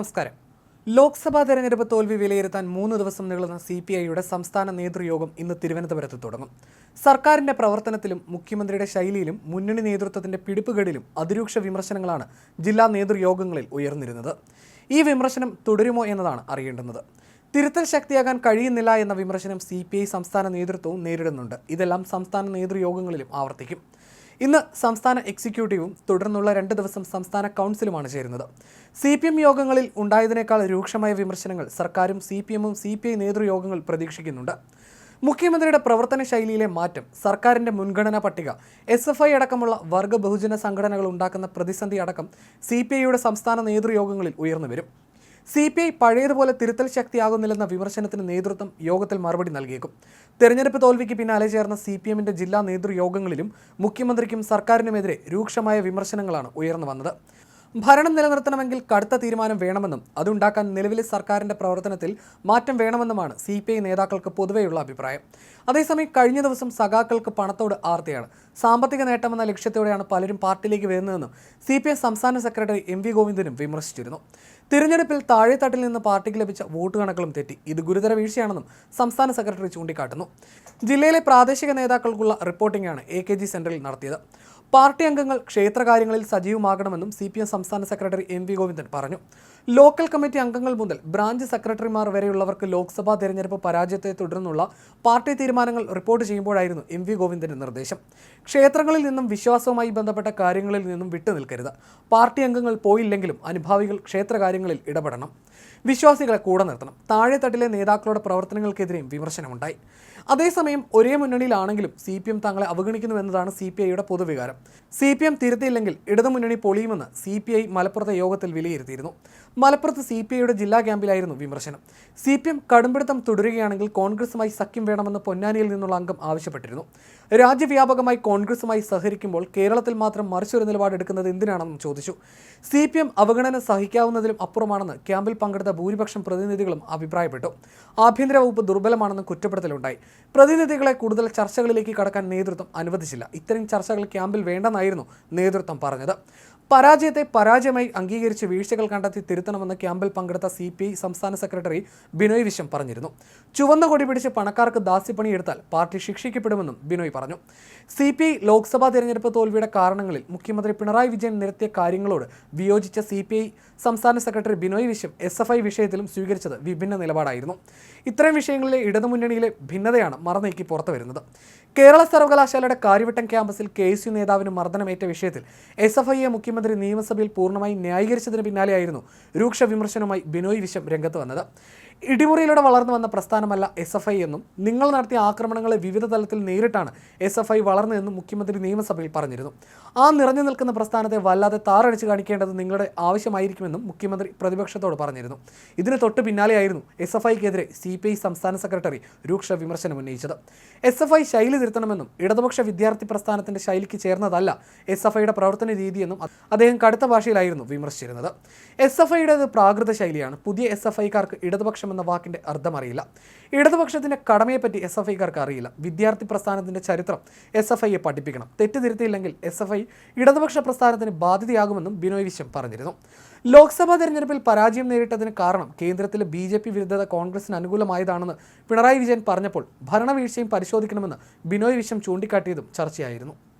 നമസ്കാരം. ലോക്സഭാ തെരഞ്ഞെടുപ്പ് തോൽവി വിലയിരുത്താൻ മൂന്ന് ദിവസം നീളുന്ന സി പി ഐയുടെ സംസ്ഥാന നേതൃയോഗം ഇന്ന് തിരുവനന്തപുരത്ത് തുടങ്ങും. സർക്കാരിന്റെ പ്രവർത്തനത്തിലും മുഖ്യമന്ത്രിയുടെ ശൈലിയിലും മുന്നണി നേതൃത്വത്തിന്റെ പിടിപ്പുകേടിലും അതിരൂക്ഷ വിമർശനങ്ങളാണ് ജില്ലാ നേതൃയോഗങ്ങളിൽ ഉയർന്നിരുന്നത്. ഈ വിമർശനം തുടരുമോ എന്നതാണ് അറിയേണ്ടുന്നത്. തിരുത്തൽ ശക്തിയാകാൻ കഴിയുന്നില്ല എന്ന വിമർശനം സി സംസ്ഥാന നേതൃത്വവും നേരിടുന്നുണ്ട്. ഇതെല്ലാം സംസ്ഥാന നേതൃയോഗങ്ങളിലും ആവർത്തിക്കും. ഇന്ന് സംസ്ഥാന എക്സിക്യൂട്ടീവും തുടർന്നുള്ള രണ്ട് ദിവസം സംസ്ഥാന കൗൺസിലുമാണ് ചേരുന്നത്. സി പി എം യോഗങ്ങളിൽ ഉണ്ടായതിനേക്കാൾ രൂക്ഷമായ വിമർശനങ്ങൾ സർക്കാരും സി പി എമ്മും സി പി ഐ നേതൃയോഗങ്ങൾ പ്രതീക്ഷിക്കുന്നുണ്ട്. മുഖ്യമന്ത്രിയുടെ പ്രവർത്തന ശൈലിയിലെ മാറ്റം സർക്കാരിന്റെ മുൻഗണനാ പട്ടിക എസ് എഫ് ഐ അടക്കമുള്ള വർഗ ബഹുജന സംഘടനകൾ ഉണ്ടാക്കുന്ന പ്രതിസന്ധി അടക്കം സി പി ഐയുടെ സംസ്ഥാന നേതൃയോഗങ്ങളിൽ ഉയർന്നു വരും. സി പി ഐ പഴയതുപോലെ തിരുത്തൽ ശക്തിയാകുന്നില്ലെന്ന വിമർശനത്തിന് നേതൃത്വം യോഗത്തിൽ മറുപടി നൽകിയേക്കും. തെരഞ്ഞെടുപ്പ് തോൽവിക്ക് പിന്നാലെ ചേർന്ന സി പി എമ്മിന്റെ ജില്ലാ നേതൃയോഗങ്ങളിലും മുഖ്യമന്ത്രിക്കും സർക്കാരിനുമെതിരെ രൂക്ഷമായ വിമർശനങ്ങളാണ് ഉയർന്നു വന്നത്. ഭരണം നിലനിർത്തണമെങ്കിൽ കടുത്ത തീരുമാനം വേണമെന്നും അതുണ്ടാക്കാൻ നിലവിലെ സർക്കാരിന്റെ പ്രവർത്തനത്തിൽ മാറ്റം വേണമെന്നുമാണ് സി പി ഐ നേതാക്കൾക്ക് പൊതുവെയുള്ള അഭിപ്രായം. അതേസമയം കഴിഞ്ഞ ദിവസം സഖാക്കൾക്ക് പണത്തോട് ആർത്തിയാണ്. സാമ്പത്തിക നേട്ടമെന്ന ലക്ഷ്യത്തോടെയാണ് പലരും പാർട്ടിയിലേക്ക് വരുന്നതെന്നും സി പി ഐ സംസ്ഥാന സെക്രട്ടറി എം വി ഗോവിന്ദനും വിമർശിച്ചിരുന്നു. തിരഞ്ഞെടുപ്പിൽ താഴെത്തട്ടിൽ നിന്ന് പാർട്ടിക്ക് ലഭിച്ച വോട്ട് കണക്കുകളും തെറ്റി. ഇത് ഗുരുതര വീഴ്ചയാണെന്നും സംസ്ഥാന സെക്രട്ടറി ചൂണ്ടിക്കാട്ടുന്നു. ജില്ലയിലെ പ്രാദേശിക നേതാക്കൾക്കുള്ള റിപ്പോർട്ടിംഗാണ് എ കെ ജി സെന്ററിൽ നടത്തിയത്. പാർട്ടി അംഗങ്ങൾ ക്ഷേത്രകാര്യങ്ങളിൽ സജീവമാകണമെന്നും സി പി എം സംസ്ഥാന സെക്രട്ടറി എം വി ഗോവിന്ദൻ പറഞ്ഞു. ലോക്കൽ കമ്മിറ്റി അംഗങ്ങൾ മുതൽ ബ്രാഞ്ച് സെക്രട്ടറിമാർ വരെയുള്ളവർക്ക് ലോക്സഭാ തെരഞ്ഞെടുപ്പ് പരാജയത്തെ തുടർന്നുള്ള പാർട്ടി തീരുമാനങ്ങൾ റിപ്പോർട്ട് ചെയ്യുമ്പോഴായിരുന്നു എം വി ഗോവിന്ദന്റെ നിർദ്ദേശം. ക്ഷേത്രങ്ങളിൽ നിന്നും വിശ്വാസവുമായി ബന്ധപ്പെട്ട കാര്യങ്ങളിൽ നിന്നും വിട്ടുനിൽക്കരുത്. പാർട്ടി അംഗങ്ങൾ പോയില്ലെങ്കിലും അനുഭാവികൾ ക്ഷേത്രകാര്യങ്ങളിൽ ഇടപെടണം. വിശ്വാസികളെ കൂടെ നിർത്തണം. താഴെത്തട്ടിലെ നേതാക്കളുടെ പ്രവർത്തനങ്ങൾക്കെതിരെയും വിമർശനമുണ്ടായി. അതേസമയം ഒരേ മുന്നണിയിലാണെങ്കിലും സി പി എം തങ്ങളെ അവഗണിക്കുന്നുവെന്നതാണ് സി പി ഐയുടെ പൊതുവികാരം. സി പി എം തിരുത്തിയില്ലെങ്കിൽ ഇടതുമുന്നണി പൊളിയുമെന്ന് സി പി ഐ മലപ്പുറത്തെ യോഗത്തിൽ വിലയിരുത്തിയിരുന്നു. മലപ്പുറത്ത് സി പി ഐയുടെ ജില്ലാ ക്യാമ്പിലായിരുന്നു വിമർശനം. സി പി എം കടുംപിടുത്തം തുടരുകയാണെങ്കിൽ കോൺഗ്രസുമായി സഖ്യം വേണമെന്ന് പൊന്നാനിയിൽ നിന്നുള്ള അംഗം ആവശ്യപ്പെട്ടിരുന്നു. രാജ്യവ്യാപകമായി കോൺഗ്രസുമായി സഹകരിക്കുമ്പോൾ കേരളത്തിൽ മാത്രം മറിച്ചൊരു നിലപാടെടുക്കുന്നത് എന്തിനാണെന്നും ചോദിച്ചു. സി പി എം അവഗണന സഹിക്കാവുന്നതിലും അപ്പുറമാണെന്ന് ക്യാമ്പിൽ പങ്കെടുത്ത ഭൂരിപക്ഷം പ്രതിനിധികളും അഭിപ്രായപ്പെട്ടു. ആഭ്യന്തര വകുപ്പ് ദുർബലമാണെന്ന് കുറ്റപ്പെടുത്തലുണ്ടായി. പ്രതിനിധികളെ കൂടുതൽ ചർച്ചകളിലേക്ക് കടക്കാൻ നേതൃത്വം അനുവദിച്ചില്ല. ഇത്തരം ചർച്ചകൾ ക്യാമ്പിൽ വേണ്ടെന്നായിരുന്നു നേതൃത്വം പറഞ്ഞത്. പരാജയത്തെ പരാജയമായി അംഗീകരിച്ച് വീഴ്ചകൾ കണ്ടെത്തി തിരുത്തണമെന്ന് ക്യാമ്പിൽ പങ്കെടുത്ത സി പി ഐ സംസ്ഥാന സെക്രട്ടറി ബിനോയ് വിശ്വം പറഞ്ഞിരുന്നു. ചുവന്ന കൊടി പിടിച്ച് പണക്കാർക്ക് ദാസ്യപ്പണിയെടുത്താൽ പാർട്ടി ശിക്ഷിക്കപ്പെടുമെന്നും ബിനോയ് പറഞ്ഞു. സി പി ഐ ലോക്സഭാ തെരഞ്ഞെടുപ്പ് തോൽവിയുടെ കാരണങ്ങളിൽ മുഖ്യമന്ത്രി പിണറായി വിജയൻ നിരത്തിയ കാര്യങ്ങളോട് വിയോജിച്ച സി പി ഐ സംസ്ഥാന secretary Binoy Viswam S F I വിഷയത്തിലും സ്വീകരിച്ചത് വിഭിന്ന നിലപാടായിരുന്നു. ഇത്തരം വിഷയങ്ങളിലെ ഇടതുമുന്നണിയിലെ ഭിന്നതയാണ് മറനീക്കി പുറത്തു വരുന്നത്. കേരള സർവകലാശാലയുടെ കാര്യവട്ടം ക്യാമ്പസിൽ കെ എസ് യു നേതാവിന് മർദ്ദനമേറ്റ വിഷയത്തിൽ എസ് എഫ് ഐയെ മുഖ്യമന്ത്രി നിയമസഭയിൽ പൂർണമായി ന്യായീകരിച്ചതിന് പിന്നാലെയായിരുന്നു രൂക്ഷ വിമർശനവുമായി ബിനോയ് വിശ്വം രംഗത്ത് വന്നത്. ഇടിമുറിയിലൂടെ വളർന്നു വന്ന പ്രസ്ഥാനമല്ല എസ് എഫ് ഐ എന്നും നിങ്ങൾ നടത്തിയ ആക്രമണങ്ങളെ വിവിധ തലത്തിൽ നേരിട്ടാണ് എസ് എഫ് ഐ വളർന്നതെന്നും മുഖ്യമന്ത്രി നിയമസഭയിൽ പറഞ്ഞിരുന്നു. ആ നിറഞ്ഞു നിൽക്കുന്ന പ്രസ്ഥാനത്തെ വല്ലാതെ താറടിച്ച് കാണിക്കേണ്ടത് നിങ്ങളുടെ ആവശ്യമായിരിക്കുമെന്നും മുഖ്യമന്ത്രി പ്രതിപക്ഷത്തോട് പറഞ്ഞിരുന്നു. ഇതിന് തൊട്ട് പിന്നാലെയായിരുന്നു എസ് എഫ് ഐക്കെതിരെ സി പി ഐ സംസ്ഥാന സെക്രട്ടറി രൂക്ഷ വിമർശനം ഉന്നയിച്ചത്. എസ് എഫ് ഐ ശൈലി തിരുത്തണമെന്നും ഇടതുപക്ഷ വിദ്യാർത്ഥി പ്രസ്ഥാനത്തിന്റെ ശൈലിക്ക് ചേർന്നതല്ല എസ് എഫ് ഐയുടെ പ്രവർത്തന രീതിയെന്നും അദ്ദേഹം കടുത്ത ഭാഷയിലായിരുന്നു വിമർശിച്ചിരുന്നത്. എസ് എഫ് ഐയുടേത് പ്രാകൃത ശൈലിയാണ്. പുതിയ എസ് എഫ് ഐക്കാർക്ക് ഇടതുപക്ഷം എന്ന വാക്കിന്റെ അർത്ഥം അറിയില്ല. ഇടതുപക്ഷത്തിന്റെ കടമയെപ്പറ്റി എസ് എഫ് ഐക്കാർക്ക് അറിയില്ല. വിദ്യാർത്ഥി പ്രസ്ഥാനത്തിന്റെ ചരിത്രം എസ് എഫ് ഐയെ പഠിപ്പിക്കണം. തെറ്റുതിരുത്തിയില്ലെങ്കിൽ എസ് എഫ് ഐ ഇടതുപക്ഷ പ്രസ്ഥാനത്തിന് ബാധ്യതയാകുമെന്നും ബിനോയ് വിശ്വം പറഞ്ഞിരുന്നു. ലോക്സഭാ തെരഞ്ഞെടുപ്പിൽ പരാജയം നേരിട്ടതിന് കാരണം കേന്ദ്രത്തിലെ ബി ജെ പി വിരുദ്ധത കോൺഗ്രസിന് അനുകൂലമായതാണെന്ന് പിണറായി വിജയൻ പറഞ്ഞപ്പോൾ ഭരണവീഴ്ചയും പരിശോധിക്കണമെന്ന് ബിനോയ് വിശ്വം ചൂണ്ടിക്കാട്ടിയതും ചർച്ചയായിരുന്നു.